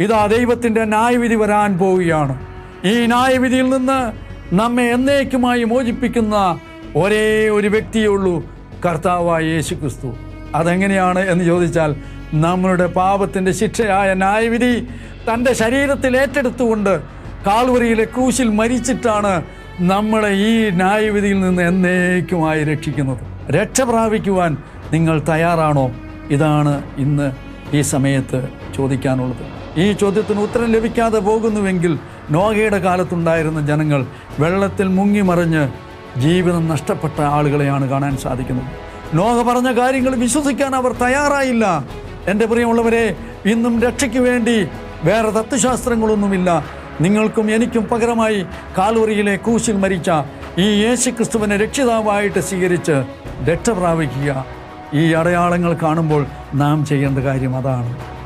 ഇതാ ദൈവത്തിന്റെ ന്യായവിധി വരാൻ പോവുകയാണ്. ഈ ന്യായവിധിയിൽ നിന്ന് നമ്മെ എന്നേക്കുമായി മോചിപ്പിക്കുന്ന ഒരേ ഒരു വ്യക്തിയേ ഉള്ളൂ കർത്താവായ യേശു ക്രിസ്തു അതെങ്ങനെയാണ് എന്ന് ചോദിച്ചാൽ നമ്മളുടെ പാപത്തിന്റെ ശിക്ഷയായ ന്യായവിധി തന്റെ ശരീരത്തിൽ ഏറ്റെടുത്തുകൊണ്ട് കാൽവറിയിലെ ക്രൂശിൽ മരിച്ചിട്ടാണ് നമ്മളെ ഈ ന്യായവിധിയിൽ നിന്ന് എന്നേക്കുമായി രക്ഷിക്കുന്നത്. രക്ഷ പ്രാപിക്കുവാൻ നിങ്ങൾ തയ്യാറാണോ? ഇതാണ് ഇന്ന് ഈ സമയത്ത് ചോദിക്കാനുള്ളത്. ഈ ചോദ്യത്തിന് ഉത്തരം ലഭിക്കാതെ പോകുന്നുവെങ്കിൽ നോഗയുടെ കാലത്തുണ്ടായിരുന്ന ജനങ്ങൾ വെള്ളത്തിൽ മുങ്ങിമറിഞ്ഞ് ജീവിതം നഷ്ടപ്പെട്ട ആളുകളെയാണ് കാണാൻ സാധിക്കുന്നത്. നോഗ പറഞ്ഞ കാര്യങ്ങൾ വിശ്വസിക്കാൻ അവർ തയ്യാറായില്ല. എന്റെ പ്രിയമുള്ളവരെ ഇന്നും രക്ഷയ്ക്ക് വേണ്ടി വേറെ തത്വശാസ്ത്രങ്ങളൊന്നുമില്ല. നിങ്ങൾക്കും എനിക്കും പകരമായി കാലൂറിയിലെ കൂശിൽ മരിച്ച ഈ യേശു ക്രിസ്തുവിനെ രക്ഷിതാവായിട്ട് സ്വീകരിച്ച് രക്ഷ പ്രാപിക്കുക ഈ അടയാളങ്ങൾ കാണുമ്പോൾ നാം ചെയ്യേണ്ട കാര്യം അതാണ്.